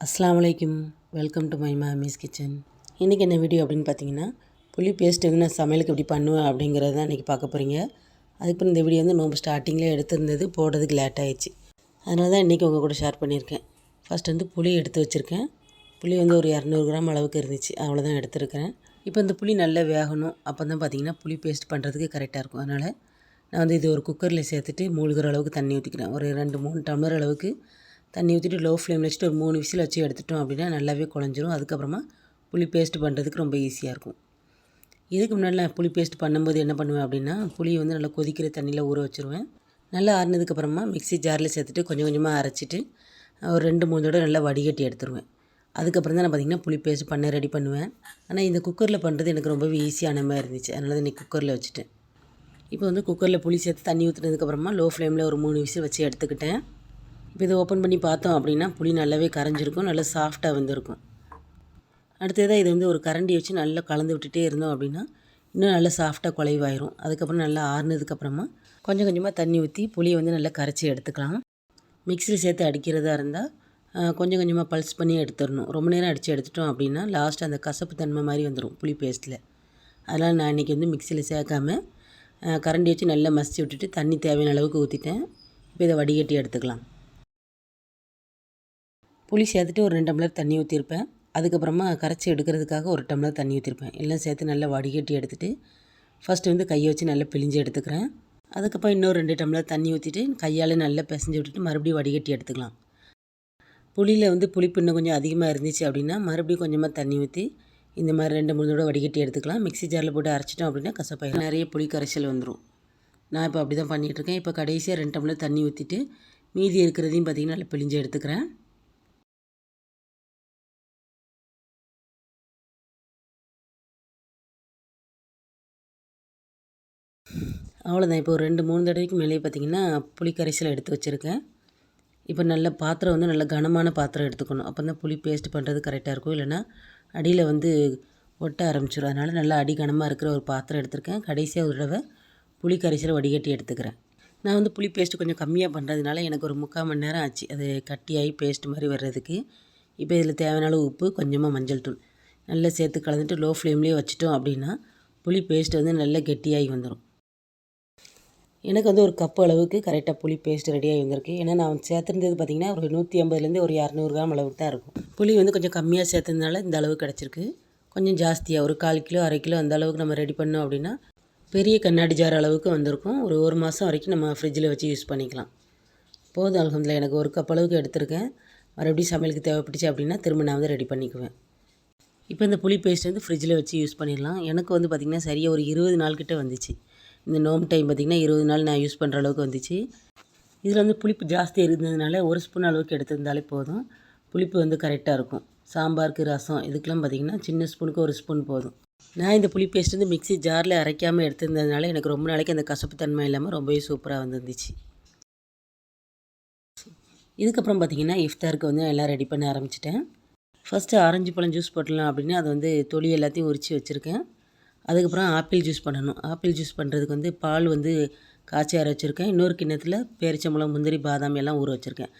அஸ்லாம் வலைக்கும் welcome to my Mami's kitchen இன்றைக்கி என்ன வீடியோ அப்படின்னு பார்த்தீங்கன்னா புளி பேஸ்ட் வந்து நான் சமையலுக்கு எப்படி பண்ணுவேன் அப்படிங்கிறத தான் இன்றைக்கி பார்க்க போகிறீங்க அதுக்கப்புறம் இந்த வீடியோ வந்து நோம்பு ஸ்டார்டிங்கில் எடுத்திருந்தது போடுறதுக்கு லேட் ஆகிடுச்சு அதனால தான் இன்றைக்கி உங்கள் கூட ஷேர் பண்ணியிருக்கேன். ஃபஸ்ட் வந்து புளி எடுத்து வச்சுருக்கேன். புளி வந்து ஒரு இரநூறு கிராம் அளவுக்கு இருந்துச்சு. அவ்வளோதான் எடுத்துருக்கிறேன். இப்போ இந்த புளி நல்லா வேகணும். அப்போ தான் பார்த்தீங்கன்னா புளி பேஸ்ட் பண்ணுறதுக்கு கரெக்டாக இருக்கும். அதனால் நான் வந்து இது ஒரு குக்கரில் சேர்த்துட்டு மூழ்கிற அளவுக்கு தண்ணி ஊற்றிக்கிறேன் ஒரு ரெண்டு மூணு டம்ளர் அளவுக்கு தண்ணி ஊற்றிட்டு லோ ஃப்ளேமில் வச்சுட்டு ஒரு மூணு விசில் வச்சு எடுத்துட்டோம் அப்படின்னா நல்லாவே குழஞ்சிரும். அதுக்கப்புறமா புளி பேஸ்ட் பண்ணுறதுக்கு ரொம்ப ஈஸியாக இருக்கும். இதுக்கு முன்னாடி நான் புளி பேஸ்ட் பண்ணும்போது என்ன பண்ணுவேன் அப்படின்னா புளியை வந்து நல்லா கொதிக்கிற தண்ணியில் ஊற வச்சுருவேன். நல்லா ஆறினதுக்கப்புறமா மிக்ஸி ஜாரில் சேர்த்துட்டு கொஞ்சம் கொஞ்சமாக அரைச்சிட்டு ஒரு ரெண்டு மூணு தடவை நல்லா வடிகட்டி எடுத்துருவேன். அதுக்கப்புறம் தான் நான் பார்த்திங்கன்னா புளி பேஸ்ட் பண்ண ரெடி பண்ணுவேன். ஆனால் இந்த குக்கரில் பண்ணுறது எனக்கு ரொம்பவே ஈஸியான மாதிரி இருந்துச்சு. அதனால தான் இன்றைக்கி குக்கரில் வச்சுட்டேன். இப்போ வந்து குக்கரில் புளி சேர்த்து தண்ணி ஊற்றுனதுக்கப்புறமா லோ ஃப்ளேமில் ஒரு மூணு விசில் வச்சு எடுத்துக்கிட்டேன். இப்போ இதை ஓப்பன் பண்ணி பார்த்தோம் அப்படின்னா புளி நல்லாவே கரைஞ்சிருக்கும் நல்லா சாஃப்டாக வந்திருக்கும். அடுத்ததாக இது வந்து ஒரு கரண்டி வச்சு நல்லா கலந்து விட்டுட்டே இருந்தோம் அப்படின்னா இன்னும் நல்லா சாஃப்டாக குலைவாயிரும். அதுக்கப்புறம் நல்லா ஆறுனதுக்கப்புறமா கொஞ்சம் கொஞ்சமாக தண்ணி ஊற்றி புளியை வந்து நல்லா கரைச்சி எடுத்துக்கலாம். மிக்ஸியில் சேர்த்து அடிக்கிறதா இருந்தால் கொஞ்சம் கொஞ்சமாக பல்ஸ் பண்ணி எடுத்துடணும். ரொம்ப நேரம் அடித்து எடுத்துட்டோம் அப்படின்னா லாஸ்ட் அந்த கசப்பு தன்மை மாதிரி வந்துடும் புளி பேஸ்ட்டில் அதனால் நான் இன்றைக்கி வந்து மிக்சியில் சேர்க்காம கரண்டி வச்சு நல்லா மசிச்சு விட்டுட்டு தண்ணி தேவையான அளவுக்கு ஊற்றிட்டேன் இப்போ இதை வடிகட்டி எடுத்துக்கலாம். புளி சேர்த்துட்டு ஒரு ரெண்டு டம்ளர் தண்ணி ஊற்றிருப்பேன் அதுக்கப்புறமா கரைச்சி எடுக்கிறதுக்காக ஒரு டம்ளர் தண்ணி ஊற்றிருப்பேன் எல்லாம் சேர்த்து நல்லா வடிகட்டி எடுத்துகிட்டு ஃபஸ்ட்டு வந்து கையை வச்சு நல்லா பிழிஞ்சு எடுத்துக்கிறேன். அதுக்கப்புறம் இன்னொரு ரெண்டு டம்ளர் தண்ணி ஊற்றிட்டு கையால் நல்லா பிசைஞ்சு விட்டுட்டு மறுபடியும் வடிகட்டி எடுத்துக்கலாம். புளியில் வந்து புளிப்பு இன்னும் கொஞ்சம் அதிகமாக இருந்துச்சு அப்படின்னா மறுபடியும் கொஞ்சமாக தண்ணி ஊற்றி இந்த மாதிரி ரெண்டு மூணு தடவை வடிகட்டி எடுத்துக்கலாம். மிக்ஸி ஜாரில் போட்டு அரைச்சிட்டோம் அப்படின்னா கசப்பாயிடும் நிறைய புளி கரைசல் வந்துடும் நான் இப்போ அப்படி தான் பண்ணிகிட்ருக்கேன் இப்போ கடைசியாக ரெண்டு டம்ளர் தண்ணி ஊற்றிட்டு மீதி இருக்கிறதையும் பார்த்திங்கன்னா நல்லா பிழிஞ்சு எடுத்துக்கிறேன். அவ்வளோதான் இப்போ ஒரு ரெண்டு மூணு தடவைக்கு மேலே பார்த்திங்கன்னா புளி கரைசல் எடுத்து வச்சுருக்கேன். இப்போ நல்ல பாத்திரம் வந்து நல்ல கனமான பாத்திரம் எடுத்துக்கணும். அப்போ தான் புளி பேஸ்ட் பண்ணுறது கரெக்டாக இருக்கும். இல்லைன்னா அடியில் வந்து ஒட்ட ஆரம்பிச்சிடும் அதனால் நல்லா அடி கனமாக இருக்கிற ஒரு பாத்திரம் எடுத்திருக்கேன். கடைசியாக ஒரு தடவை புளி கரைசலை வடிகட்டி எடுத்துக்கிறேன். நான் வந்து புளி பேஸ்ட்டு கொஞ்சம் கம்மியாக பண்ணுறதுனால எனக்கு ஒரு முக்கால் மணி நேரம் ஆச்சு. அது கட்டியாகி பேஸ்ட் மாதிரி வர்றதுக்கு. இப்போ இதில் தேவையான அளவு உப்பு கொஞ்சமாக மஞ்சள் தூள். நல்லா சேர்த்து கலந்துட்டு லோ ஃப்ளேம்லேயே வச்சிட்டோம் அப்படின்னா புளி பேஸ்ட் வந்து நல்லா கெட்டியாகி வந்துடும் எனக்கு வந்து ஒரு கப்பு அளவுக்கு கரெக்டாக புளி பேஸ்ட் ரெடியாகி இருந்திருக்கு ஏன்னா நான் சேர்த்துருந்தது பார்த்திங்கன்னா ஒரு நூற்றி ஐம்பதுலேருந்து ஒரு இரநூறு கிராம் அளவுக்கு தான் இருக்கும். புளி வந்து கொஞ்சம் கம்மியாக சேர்த்ததுனால இந்த அளவுக்கு கிடச்சிருக்கு. கொஞ்சம் ஜாஸ்தியாக ஒரு கால் கிலோ அரை கிலோ அந்த அளவுக்கு நம்ம ரெடி பண்ணோம் அப்படின்னா பெரிய கண்ணாடி ஜார் அளவுக்கு வந்திருக்கும். ஒரு ஒரு மாதம் வரைக்கும் நம்ம ஃப்ரிட்ஜில் வச்சு யூஸ் பண்ணிக்கலாம். போதும் அலகம்ல எனக்கு ஒரு கப் அளவுக்கு எடுத்திருக்கேன். மறுபடியும் சமையலுக்கு தேவைப்பட்டுச்சு அப்படின்னா திரும்ப நான் வந்து ரெடி பண்ணிக்குவேன். இப்போ இந்த புளி பேஸ்ட் வந்து ஃப்ரிட்ஜில் வச்சு யூஸ் பண்ணிடலாம். எனக்கு வந்து பார்த்திங்கன்னா சரியாக ஒரு இருபது நாள் கிட்டே வந்துச்சு. இந்த நோம்பு டைம் பார்த்திங்கன்னா இருபது நாள் நான் யூஸ் பண்ணுற அளவுக்கு வந்துச்சு. இதில் வந்து புளிப்பு ஜாஸ்தி இருந்ததுனால ஒரு ஸ்பூன் அளவுக்கு எடுத்திருந்தாலே போதும். புளிப்பு வந்து கரெக்டாக இருக்கும். சாம்பாருக்கு ரசம் இதுக்கெல்லாம் பார்த்திங்கன்னா சின்ன ஸ்பூனுக்கு ஒரு ஸ்பூன் போதும். நான் இந்த புளி பேஸ்ட் வந்து மிக்ஸி ஜாரில் அரைக்காமல் எடுத்திருந்ததுனால எனக்கு ரொம்ப நாளைக்கு அந்த கசப்பு தன்மை இல்லாமல் ரொம்பவே சூப்பராக வந்துருந்துச்சு. இதுக்கப்புறம் பார்த்திங்கன்னா இஃப்தாருக்கு வந்து எல்லாம் ரெடி பண்ண ஆரம்பிச்சிட்டேன். ஃபஸ்ட்டு ஆரஞ்சு பழம் ஜூஸ் போட்டலாம் அப்படின்னு அதை வந்து தொளி எல்லாத்தையும் உரித்து வச்சுருக்கேன். அதுக்கப்புறம் ஆப்பிள் ஜூஸ் பண்ணணும். ஆப்பிள் ஜூஸ் பண்ணுறதுக்கு வந்து பால் வந்து காய்ச்சி அரை வச்சுருக்கேன் இன்னொரு கிண்ணத்தில் பேரிச்சம்பழம் முந்திரி பாதாம் எல்லாம் ஊற வச்சுருக்கேன்.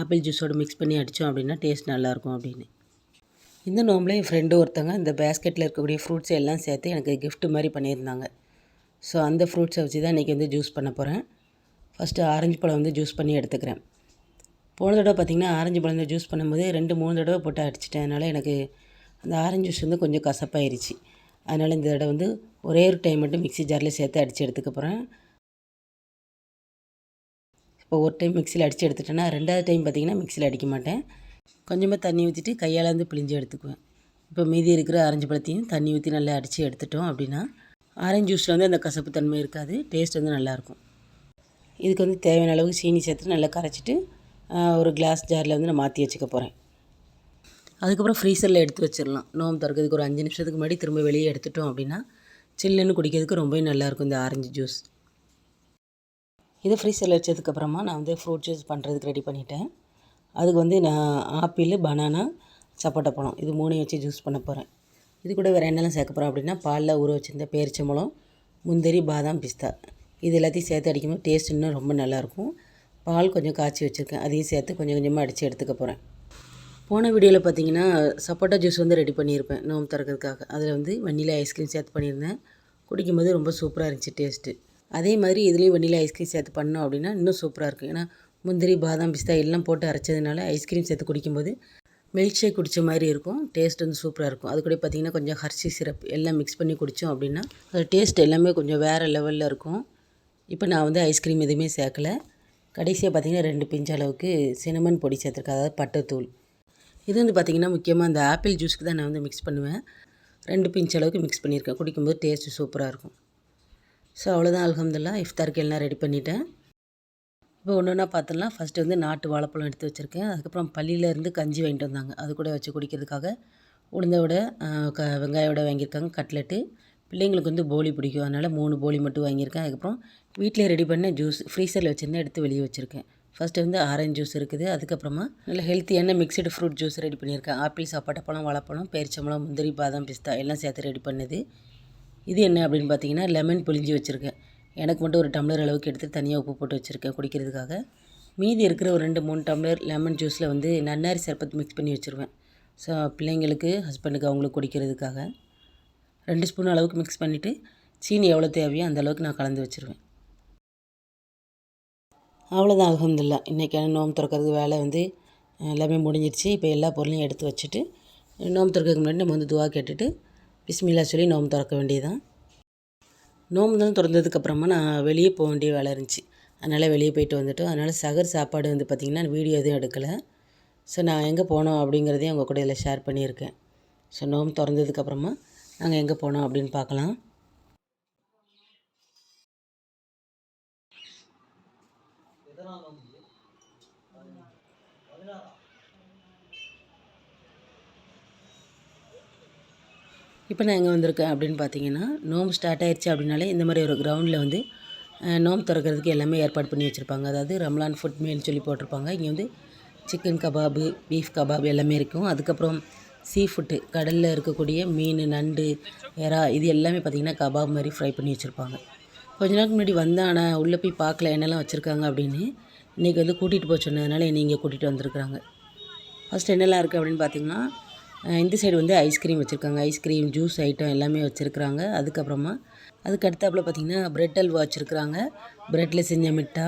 ஆப்பிள் ஜூஸோடு மிக்ஸ் பண்ணி அடித்தோம் அப்படின்னா டேஸ்ட் நல்லாயிருக்கும் அப்படின்னு. இந்த நோம்பில் என் ஃப்ரெண்டு ஒருத்தவங்க இந்த பேஸ்கெட்டில் இருக்கக்கூடிய ஃப்ரூட்ஸ் எல்லாம் சேர்த்து எனக்கு கிஃப்ட் மாதிரி பண்ணியிருந்தாங்க. ஸோ அந்த ஃப்ரூட்ஸை வச்சு தான் இன்றைக்கி வந்து ஜூஸ் பண்ண போகிறேன் ஃபஸ்ட்டு ஆரஞ்சு பழம் வந்து ஜூஸ் பண்ணி எடுத்துக்கிறேன். போன தடவை பார்த்திங்கன்னா ஆரஞ்சு பழம் ஜூஸ் பண்ணும்போது ரெண்டு மூணு தடவை போட்டு அடிச்சிட்டேன். அதனால் எனக்கு அந்த ஆரஞ்சு ஜூஸ் வந்து கொஞ்சம் கசப்பாயிருச்சு. அதனால் இந்த தடவை வந்து ஒரே ஒரு டைம் மட்டும் மிக்சி ஜாரில் சேர்த்து அடித்து எடுத்துக்க போகிறேன் இப்போ ஒரு டைம் மிக்சியில் அடித்து எடுத்துட்டேன்னா ரெண்டாவது டைம் பார்த்திங்கன்னா மிக்சியில் அடிக்க மாட்டேன். கொஞ்சமாக தண்ணி ஊற்றிட்டு கையால் வந்து பிழிஞ்சு எடுத்துக்குவேன். இப்போ மீதி இருக்கிற ஆரஞ்சு பழத்தையும் தண்ணி ஊற்றி நல்லா அடித்து எடுத்துட்டோம் அப்படின்னா ஆரஞ்சு ஜூஸில் வந்து அந்த கசப்பு தன்மை இருக்காது. டேஸ்ட் வந்து நல்லாயிருக்கும் இதுக்கு வந்து தேவையான அளவுக்கு சீனி சேர்த்து நல்லா கரைச்சிட்டு ஒரு கிளாஸ் ஜாரில் வந்து நான் மாற்றி வச்சுக்க போகிறேன் அதுக்கப்புறம் ஃப்ரீசரில் எடுத்து வச்சிடலாம். நோம்பு திறக்கிறதுக்கு ஒரு அஞ்சு நிமிஷத்துக்கு முன்னாடி திரும்ப வெளியே எடுத்துட்டோம் அப்படின்னா சில்லுன்னு குடிக்கிறதுக்கு ரொம்பவே நல்லாயிருக்கும் இந்த ஆரஞ்சு ஜூஸ் இது ஃப்ரீசரில் வச்சதுக்கப்புறமா நான் வந்து ஃப்ரூட் ஜூஸ் பண்ணுறதுக்கு ரெடி பண்ணிட்டேன். அதுக்கு வந்து நான் ஆப்பிள் பனானா சப்போட்டா பழம் இது மூணையும் வச்சு ஜூஸ் பண்ண போகிறேன் இது கூட வேறு என்னெல்லாம் சேர்க்க போகிறோம் அப்படின்னா பாலில் ஊற வச்சுருந்த பேரிச்சம்பழம் முந்திரி பாதாம் பிஸ்தா. இது எல்லாத்தையும் சேர்த்து அடிக்கும்போது டேஸ்ட் இன்னும் ரொம்ப நல்லாயிருக்கும் பால் கொஞ்சம் காய்ச்சி வச்சுருக்கேன். அதையும் சேர்த்து கொஞ்சம் கொஞ்சமாக அடித்து எடுத்துக்க போகிறேன் போன வீடியோவில் பார்த்தீங்கன்னா சப்போட்டா ஜூஸ் வந்து ரெடி பண்ணியிருப்பேன் நோம்பு திறக்கிறதுக்காக. அதில் வந்து வெண்ணிலா ஐஸ்கிரீம் சேர்த்து பண்ணியிருந்தேன். குடிக்கும்போது ரொம்ப சூப்பராக இருந்துச்சு டேஸ்ட்டு அதே மாதிரி இதுலேயும் வெண்ணிலா ஐஸ்கிரீம் சேர்த்து பண்ணோம் அப்படின்னா இன்னும் சூப்பராக இருக்கும். ஏன்னா முந்திரி பாதாம் பிஸ்தா எல்லாம் போட்டு அரைச்சதுனால ஐஸ்கிரீம் சேர்த்து குடிக்கும்போது மில்க் ஷேக் குடித்த மாதிரி இருக்கும். டேஸ்ட் வந்து சூப்பராக இருக்கும். அது கூட பார்த்திங்கன்னா கொஞ்சம் ஹர்ஷி சிரப் எல்லாம் மிக்ஸ் பண்ணி குடித்தோம் அப்படின்னா அது டேஸ்ட் எல்லாமே கொஞ்சம் வேறு லெவலில் இருக்கும். இப்போ நான் வந்து ஐஸ்கிரீம் எதுவுமே சேர்க்கல. கடைசியாக பார்த்திங்கன்னா ரெண்டு பிஞ்ச் அளவுக்கு சினமன் பொடி சேர்த்துருக்கேன். அதாவது பட்டைத்தூள் இது வந்து பார்த்திங்கன்னா முக்கியமாக அந்த ஆப்பிள் ஜூஸ்க்கு தான் நான் வந்து மிக்ஸ் பண்ணுவேன். ரெண்டு பிஞ்ச் அளவுக்கு மிக்ஸ் பண்ணியிருக்கேன். குடிக்கும்போது டேஸ்ட்டு சூப்பராக இருக்கும். ஸோ அவ்வளோதான் அலகம்துல்லா இஃப்தாருக்கு எல்லாம் ரெடி பண்ணிட்டேன். இப்போ ஒன்று ஒன்றா பார்த்தோம்னா ஃபஸ்ட்டு வந்து நாட்டு வாழைப்பழம் எடுத்து வச்சுருக்கேன். அதுக்கப்புறம் பள்ளியிலேருந்து கஞ்சி வாங்கிட்டு வந்தாங்க. அது கூட வச்சு குடிக்கிறதுக்காக. உளுந்த விட க வெங்காய விட வாங்கியிருக்காங்க கட்லெட்டு பிள்ளைங்களுக்கு வந்து போலி பிடிக்கும். அதனால் மூணு போலி மட்டும் வாங்கியிருக்கேன். அதுக்கப்புறம் வீட்டிலே ரெடி பண்ண ஜூஸ் ஃப்ரீசரில் வச்சுருந்தேன். எடுத்து வெளியே வச்சுருக்கேன். ஃபஸ்ட்டு வந்து ஆரஞ்சு ஜூஸ் இருக்குது. அதுக்கப்புறமா நல்ல ஹெல்த்தியான மிக்சடு ஃப்ரூட் ஜூஸ் ரெடி பண்ணியிருக்கேன். ஆப்பிள் சாப்பாட்டப்பழம் வாழைப்பழம் பேரிச்சம்பழம் முந்திரி பாதாம் பிஸ்தா எல்லாம் சேர்த்து ரெடி பண்ணது. இது என்ன அப்படின்னு பார்த்தீங்கன்னா லெமன் புளிஞ்சி வச்சுருக்கேன். எனக்கு மட்டும் ஒரு டம்ளர் அளவுக்கு எடுத்து தனியாக உப்பு போட்டு வச்சுருக்கேன் குடிக்கிறதுக்காக. மீதி இருக்கிற ஒரு ரெண்டு மூணு டம்ளர் லெமன் ஜூஸில் வந்து நன்னாரி சர்பத் மிக்ஸ் பண்ணி வச்சுருவேன். ஸோ பிள்ளைங்களுக்கு ஹஸ்பண்டுக்கு அவங்களுக்கு குடிக்கிறதுக்காக. ரெண்டு ஸ்பூன் அளவுக்கு மிக்ஸ் பண்ணிவிட்டு சீனி எவ்வளோ தேவையோ அந்த அளவுக்கு நான் கலந்து வச்சுருவேன். அவ்வளோதான் அலமதுல்லா இன்றைக்கான நோம்பு திறக்கிறது வேலை வந்து எல்லாமே முடிஞ்சிருச்சு. இப்போ எல்லா பொருளையும் எடுத்து வச்சுட்டு நோம்பு திறக்கிறதுக்கு முன்னாடி நம்ம வந்து துவா கேட்டுட்டு பிஸ்மில்லா சொல்லி நோம்பு திறக்க வேண்டியதான் நோம்பு தான் திறந்ததுக்கப்புறமா நான் வெளியே போக வேண்டிய வேலை இருந்துச்சு. அதனால் வெளியே போயிட்டு வந்துட்டோம். அதனால் சகர் சாப்பாடு வந்து பார்த்திங்கன்னா வீடியோ எதுவும் எடுக்கலை. ஸோ நான் எங்கே போனோம் அப்படிங்கிறதையும் உங்கள் கூட இதில் ஷேர் பண்ணியிருக்கேன். ஸோ நோம்பு திறந்ததுக்கப்புறமா நாங்கள் எங்கே போனோம் அப்படின்னு பார்க்கலாம். இப்போ நான் எங்கே வந்திருக்கேன் அப்படின்னு பார்த்தீங்கன்னா நோம்பு ஸ்டார்ட் ஆயிடுச்சு அப்படின்னாலே இந்த மாதிரி ஒரு கிரவுண்டில் வந்து நோம்பு திறக்கிறதுக்கு எல்லாமே ஏற்பாடு பண்ணி வச்சுருப்பாங்க. அதாவது ரம்லான் ஃபுட் மீல்னு சொல்லி போட்டிருப்பாங்க. இங்கே வந்து சிக்கன் கபாபு பீஃப் கபாப் எல்லாமே இருக்கும். அதுக்கப்புறம் சீ ஃபுட்டு கடலில் இருக்கக்கூடிய மீன் நண்டு எறா இது எல்லாமே பார்த்திங்கன்னா கபாப் மாதிரி ஃப்ரை பண்ணி வச்சுருப்பாங்க. கொஞ்ச நாளுக்கு முன்னாடி வந்தேன் ஆனால் உள்ளே போய் பார்க்கல என்னெல்லாம் வச்சுருக்காங்க அப்படின்னு இன்றைக்கி வந்து கூட்டிகிட்டு போக சொன்னதுனால என்னை இங்கே கூட்டிகிட்டு வந்திருக்கிறாங்க. ஃபஸ்ட் என்னெல்லாம் இருக்குது அப்படின்னு பார்த்தீங்கன்னா இந்த சைடு வந்து ஐஸ்கிரீம் வச்சுருக்காங்க. ஐஸ்கிரீம் ஜூஸ் ஐட்டம் எல்லாமே வச்சுருக்குறாங்க. அதுக்கப்புறமா அதுக்கு அடுத்தாப்புல பார்த்திங்கன்னா பிரெட் அல்வா வச்சுருக்குறாங்க. ப்ரெட்டில் செஞ்ச மிட்டா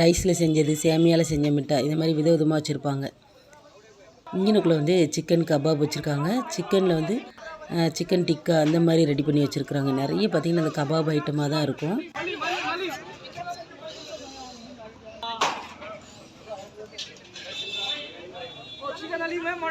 ரைஸில் செஞ்சது சேமியாவில் செஞ்ச மிட்டா இந்த மாதிரி விதவிதமாக வச்சுருப்பாங்க. இங்கனுக்குள்ளே வந்து சிக்கன் கபாப் வச்சுருக்காங்க. சிக்கனில் வந்து சிக்கன் டிக்கா அந்த மாதிரி ரெடி பண்ணி வச்சுருக்குறாங்க. நிறைய பார்த்திங்கன்னா அந்த கபாப் ஐட்டமாக தான் இருக்கும்.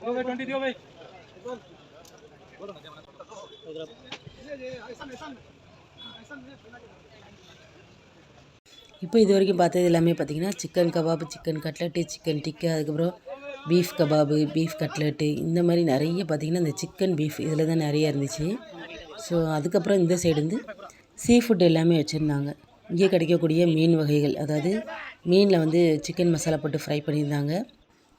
दो भाई ट्वेंटी दियो भाई இப்போ இது வரைக்கும் பார்த்தது எல்லாமே பார்த்தீங்கன்னா chicken kebab chicken cutlet chicken tikka அதுக்கப்புறம் பீஃப் கபாபு பீஃப் கட்லெட்டு இந்த மாதிரி நிறைய பார்த்தீங்கன்னா இந்த சிக்கன் பீஃப் இதில் தான் நிறைய இருந்துச்சு ஸோ அதுக்கப்புறம் இந்த சைடு வந்து சீ ஃபுட் எல்லாமே வச்சுருந்தாங்க இங்கே கிடைக்கக்கூடிய மீன் வகைகள் அதாவது மீனில் வந்து சிக்கன் மசாலா போட்டு ஃப்ரை பண்ணியிருந்தாங்க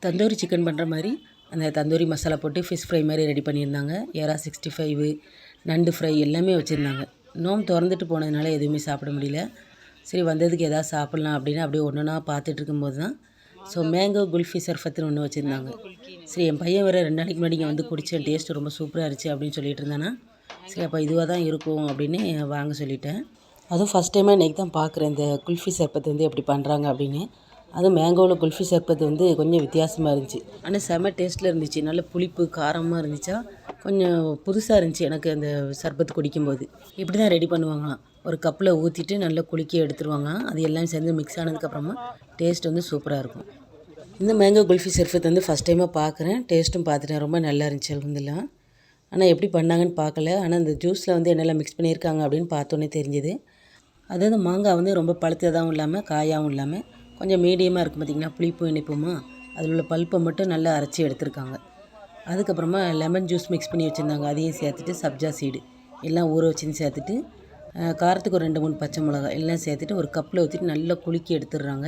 தந்தூரி சிக்கன் பண்ணுற மாதிரி அந்த தந்தூரி மசாலா போட்டு ஃபிஷ் ஃப்ரை மாதிரி ரெடி பண்ணியிருந்தாங்க. ஏரா சிக்ஸ்டி ஃபைவு நண்டு ஃப்ரை எல்லாமே வச்சுருந்தாங்க. நோம் திறந்துட்டு போனதுனால எதுவுமே சாப்பிட முடியல. சரி வந்ததுக்கு எதாவது சாப்பிட்லாம் அப்படின்னு அப்படியே ஒன்று ஒன்றா பார்த்துட்டு இருக்கும்போது தான் ஸோ மேங்கோ குல்ஃபி சர்ஃபத்துன்னு ஒன்று வச்சுருந்தாங்க. சரி என் பையன் வேறு ரெண்டு நாளைக்கு முன்னாடி இங்கே வந்து குடித்தேன் டேஸ்ட்டு ரொம்ப சூப்பராக இருந்துச்சு அப்படின்னு சொல்லிட்டு இருந்தானா. சரி அப்போ இதுவாக தான் இருக்கும் அப்படின்னு வாங்க சொல்லிட்டேன். அதுவும் ஃபஸ்ட் டைமாக இன்றைக்கி தான் பார்க்குறேன் இந்த குல்ஃபி சர்பத் வந்து எப்படி பண்ணுறாங்க அப்படின்னு. அதுவும் மேங்கோவில் குல்ஃபி சர்பத் வந்து கொஞ்சம் வித்தியாசமாக இருந்துச்சு. ஆனால் செம டேஸ்ட்டில் இருந்துச்சு. நல்ல புளிப்பு காரமாக இருந்துச்சா? கொஞ்சம் புதுசாக இருந்துச்சு எனக்கு அந்த சர்பத் குடிக்கும்போது. இப்படி தான் ரெடி பண்ணுவாங்களாம். ஒரு கப்பில் ஊற்றிட்டு நல்லா குலுக்கி எடுத்துருவாங்களாம். அது எல்லாம் சேர்ந்து மிக்ஸ் ஆனதுக்கப்புறமா டேஸ்ட் வந்து சூப்பராக இருக்கும். இந்த மேங்கோ குல்ஃபி சர்ஃபத் வந்து ஃபஸ்ட் டைமாக பார்க்குறேன் டேஸ்ட்டும் பார்த்துட்டேன். ரொம்ப நல்லா இருந்துச்சு அலமதுல்லாம் ஆனால் எப்படி பண்ணாங்கன்னு பார்க்கல. ஆனால் இந்த ஜூஸில் வந்து என்னெல்லாம் மிக்ஸ் பண்ணியிருக்காங்க அப்படின்னு பார்த்தோன்னே தெரிஞ்சுது. அதாவது மாங்காய் வந்து ரொம்ப பழுத்ததாகவும் இல்லாமல் காயாகவும் இல்லாமல் கொஞ்சம் மீடியமாக இருக்கும் பார்த்திங்கன்னா புளிப்பும் இனிப்புமா? அதில் உள்ள பல்ப்பை மட்டும் நல்லா அரைச்சி எடுத்திருக்காங்க. அதுக்கப்புறமா லெமன் ஜூஸ் மிக்ஸ் பண்ணி வச்சுருந்தாங்க. அதையும் சேர்த்துட்டு சப்ஜா சீடு எல்லாம் ஊற வச்சுன்னு சேர்த்துட்டு காரத்துக்கு ஒரு ரெண்டு மூணு பச்சை மிளகாய் எல்லாம் சேர்த்துட்டு ஒரு கப்பில் ஊற்றிட்டு நல்லா குலுக்கி எடுத்துடுறாங்க.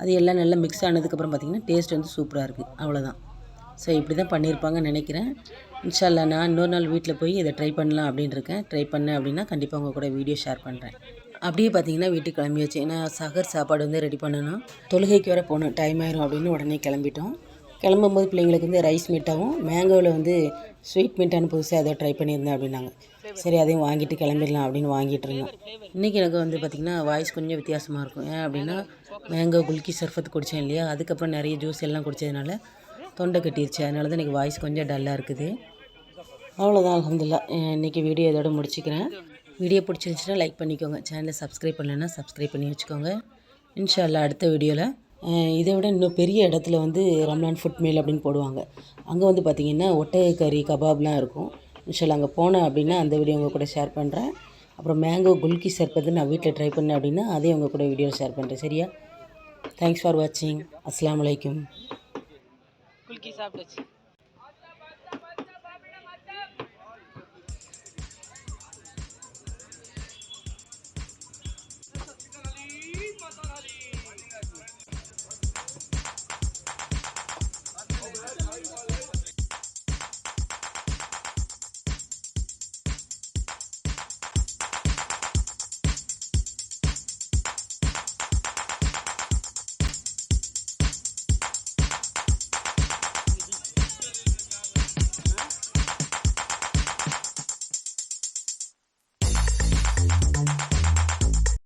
அது எல்லாம் நல்லா மிக்ஸ் ஆனதுக்கப்புறம் பார்த்திங்கன்னா டேஸ்ட் வந்து சூப்பராக இருக்குது அவ்வளோதான் ஸோ இப்படி தான் பண்ணியிருப்பாங்கன்னு நினைக்கிறேன். இன்ஷால்லா நான் இன்னொரு நாள் வீட்டில் போய் இதை ட்ரை பண்ணலாம் அப்படின்னு இருக்கேன். ட்ரை பண்ணேன் அப்படின்னா கண்டிப்பாக உங்கள் கூட வீடியோ ஷேர் பண்ணுறேன் அப்படியே பார்த்தீங்கன்னா வீட்டுக்கு கிளம்பியாச்சு ஏன்னா சகர் சாப்பாடு வந்து ரெடி பண்ணணும். தொழுகைக்கு வர போகணும் டைம் ஆயிரும் அப்படின்னு உடனே கிளம்பிட்டோம். கிளம்பும்போது பிள்ளைங்களுக்கு வந்து ரைஸ் மீட்டாகவும் மேங்கோவில் வந்து ஸ்வீட் மீட்டான புதுசாக அதை ட்ரை பண்ணியிருந்தேன் அப்படின்னாங்க. சரி அதையும் வாங்கிட்டு கிளம்பிடலாம் அப்படின்னு வாங்கிட்டு இருந்தோம். இன்றைக்கி எனக்கு வந்து பார்த்திங்கன்னா வாய்ஸ் கொஞ்சம் வித்தியாசமாக இருக்கும். ஏன் அப்படின்னா மேங்கோ குல்கி சர்ஃபத் குடித்தேன் இல்லையா? அதுக்கப்புறம் நிறைய ஜூஸ் எல்லாம் குடித்ததுனால தொண்டை கட்டிருச்சு. அதனால தான் எனக்கு வாய்ஸ் கொஞ்சம் டல்லாக இருக்குது. அவ்வளோதான் அலமதுல்லா இன்றைக்கி வீடியோ இதோட முடிச்சுக்கிறேன். வீடியோ பிடிச்சிருந்துச்சுன்னா லைக் பண்ணிக்கோங்க. சேனலை சப்ஸ்கிரைப் பண்ணலைன்னா சப்ஸ்கிரைப் பண்ணி வச்சுக்கோங்க. இன்ஷா அடுத்த வீடியோவில் இதை விட இன்னும் பெரிய இடத்துல வந்து ரம்லான் ஃபுட் மீல் அப்படின்னு போடுவாங்க. அங்கே வந்து பார்த்திங்கன்னா ஒட்டை கறி கபாப்லாம் இருக்கும். இன்ஷால்லா அங்கே போனேன் அப்படின்னா அந்த வீடியோ உங்கள் கூட ஷேர் பண்ணுறேன் அப்புறம் மேங்கோ குல்கி சர்பத்து நான் வீட்டில் ட்ரை பண்ணேன் அப்படின்னா அதையும் உங்கள் கூட வீடியோ ஷேர் பண்ணுறேன் சரியா? தேங்க்ஸ் ஃபார் வாட்சிங் அஸ்லாம் அலைக்கும் குல்கி சாப்பிடுச்சு